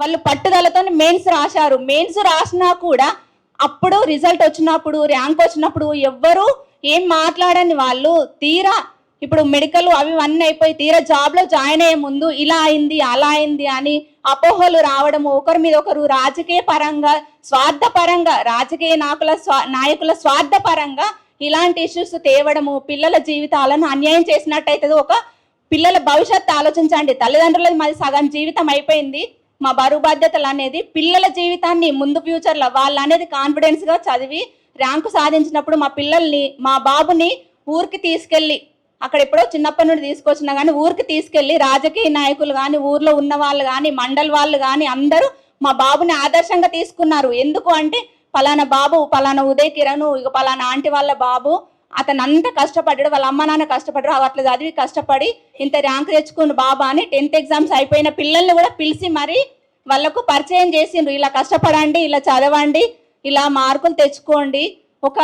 వాళ్ళు పట్టుదలతో మెయిన్స్ రాశారు. మెయిన్స్ రాసినా కూడా అప్పుడు రిజల్ట్ వచ్చినప్పుడు ర్యాంక్ వచ్చినప్పుడు ఎవ్వరు ఏం మాట్లాడని వాళ్ళు తీరా ఇప్పుడు మెడికల్ అవి అన్నీ అయిపోయి తీరా జాబ్లో జాయిన్ అయ్యే ముందు ఇలా అయింది అలా అయింది అని అపోహలు రావడము ఒకరి మీద ఒకరు రాజకీయ పరంగా స్వార్థ పరంగా రాజకీయ నాయకుల స్వా నాయకుల స్వార్థ పరంగా ఇలాంటి ఇష్యూస్ తేవడము పిల్లల జీవితాలను అన్యాయం చేసినట్టయితే ఒక పిల్లల భవిష్యత్తు ఆలోచించండి. తల్లిదండ్రులది మాది సగం జీవితం అయిపోయింది. మా బరువు బాధ్యతలు అనేది పిల్లల జీవితాన్ని ముందు ఫ్యూచర్లో వాళ్ళు అనేది కాన్ఫిడెన్స్గా చదివి ర్యాంకు సాధించినప్పుడు మా పిల్లల్ని మా బాబుని ఊరికి తీసుకెళ్ళి అక్కడ ఎప్పుడో చిన్నప్పటి నుండి తీసుకొచ్చినా కానీ ఊరికి తీసుకెళ్ళి రాజకీయ నాయకులు కానీ ఊర్లో ఉన్న వాళ్ళు కానీ మండల్ వాళ్ళు కానీ అందరూ మా బాబుని ఆదర్శంగా తీసుకున్నారు. ఎందుకు అంటే పలానా బాబు పలానా ఉదయ్ కిరణ్ ఇక పలానా ఆంటీ వాళ్ళ బాబు అతను అంత కష్టపడ్డాడు వాళ్ళ అమ్మ నాన్న కష్టపడ్డారు అట్లా చదివి కష్టపడి ఇంత ర్యాంక్ తెచ్చుకున్న బాబా అని టెన్త్ ఎగ్జామ్స్ అయిపోయిన పిల్లల్ని కూడా పిలిచి మరి వాళ్ళకు పరిచయం చేసిండ్రు. ఇలా కష్టపడండి ఇలా చదవండి ఇలా మార్కులు తెచ్చుకోండి ఒక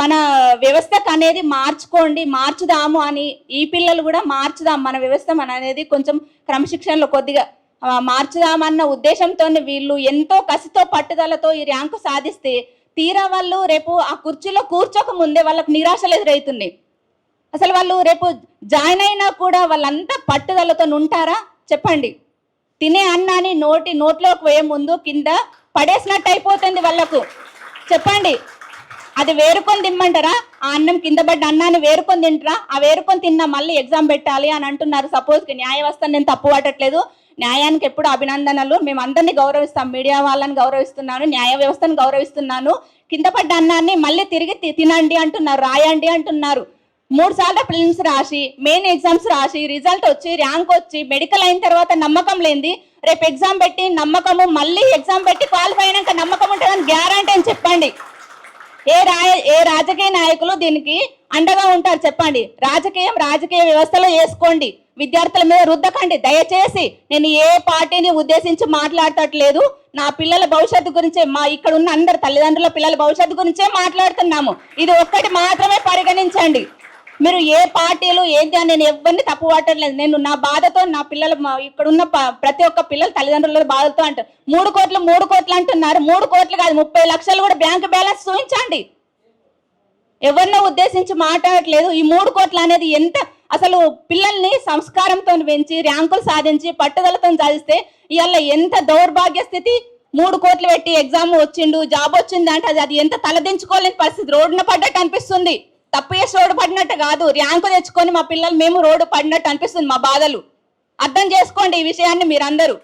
మన వ్యవస్థకు అనేది మార్చుకోండి మార్చుదాము అని ఈ పిల్లలు కూడా మార్చుదాం. మన వ్యవస్థ మన అనేది కొంచెం క్రమశిక్షణలో కొద్దిగా మార్చుదామన్న ఉద్దేశంతో వీళ్ళు ఎంతో కసితో పట్టుదలతో ఈ ర్యాంకు సాధిస్తే తీరా వాళ్ళు రేపు ఆ కుర్చీలో కూర్చోక ముందే వాళ్ళకు నిరాశలు ఎదురవుతుంది అసలు వాళ్ళు రేపు జాయిన్ అయినా కూడా వాళ్ళంతా పట్టుదలతో ఉంటారా? చెప్పండి. తినే అన్నాన్ని నోటి నోట్లోకి పోయే ముందు కింద పడేసినట్టు అయిపోతుంది వాళ్ళకు. చెప్పండి. అది వేరుకొని తిమ్మంటారా? ఆ అన్నం కింద పడ్డ అన్నాన్ని వేరుకొని తింటారా? ఆ వేరుకొని తిన్నా మళ్ళీ ఎగ్జామ్ పెట్టాలి అని అంటున్నారు. సపోజ్కి న్యాయవస్థ నేను తప్పు పట్టట్లేదు. న్యాయానికి ఎప్పుడు అభినందనలు. మేమందరినీ గౌరవిస్తాం. మీడియా వాళ్ళని గౌరవిస్తున్నాను. న్యాయ వ్యవస్థను గౌరవిస్తున్నాను. కింద పడ్డ అన్నాన్ని మళ్ళీ తిరిగి తి- తినండి అంటున్నారు. రాయండి అంటున్నారు. మూడు సార్లు ప్రిలిమ్స్ రాసి మెయిన్ ఎగ్జామ్స్ రాసి రిజల్ట్ వచ్చి ర్యాంక్ వచ్చి మెడికల్ అయిన తర్వాత నమ్మకం లేనిది రేపు ఎగ్జామ్ పెట్టి నమ్మకము మళ్ళీ ఎగ్జామ్ పెట్టి క్వాలిఫై అయినాక నమ్మకం ఉంటుందని గ్యారంటీ అని చెప్పండి. ఏ రాయ ఏ రాజకీయ నాయకులు దీనికి అండగా ఉంటారు చెప్పండి. రాజకీయం రాజకీయ వ్యవస్థలో వేసుకోండి. విద్యార్థుల మీద రుద్దకండి. దయచేసి నేను ఏ పార్టీని ఉద్దేశించి మాట్లాడటట్లేదు నా పిల్లల భవిష్యత్తు గురించే మా ఇక్కడ ఉన్న అందరు తల్లిదండ్రుల పిల్లల భవిష్యత్తు గురించే మాట్లాడుతున్నాము. ఇది ఒక్కటి మాత్రమే పరిగణించండి. మీరు ఏ పార్టీలు ఏంటి అని నేను ఎవరిని తప్పు పట్టట్లేదు. నేను నా బాధతో నా పిల్లలు ఇక్కడున్న ప్రతి ఒక్క పిల్లలు తల్లిదండ్రుల బాధతో అంటారు మూడు కోట్లు మూడు కోట్లు అంటున్నారు. మూడు కోట్లు కాదు ముప్పై లక్షలు కూడా బ్యాంక్ బ్యాలెన్స్ చూపించండి. ఎవరినో ఉద్దేశించి మాట్లాడట్లేదు. ఈ మూడు కోట్లు అనేది ఎంత అసలు పిల్లల్ని సంస్కారంతో పెంచి ర్యాంకులు సాధించి పట్టుదలతో చదివిస్తే ఇవాళ ఎంత దౌర్భాగ్య స్థితి? మూడు కోట్లు పెట్టి ఎగ్జామ్ వచ్చిండు జాబ్ వచ్చింది అంటే అది అది ఎంత తలదించుకోలేని పరిస్థితి. రోడ్డున పడ్డట్టు అనిపిస్తుంది. తప్పు చేసి రోడ్డు పడినట్టు కాదు. ర్యాంకు తెచ్చుకొని మా పిల్లలు మేము రోడ్డు పడినట్టు అనిపిస్తుంది మా బాధలు. అర్థం చేసుకోండి ఈ విషయాన్ని మీరందరూ.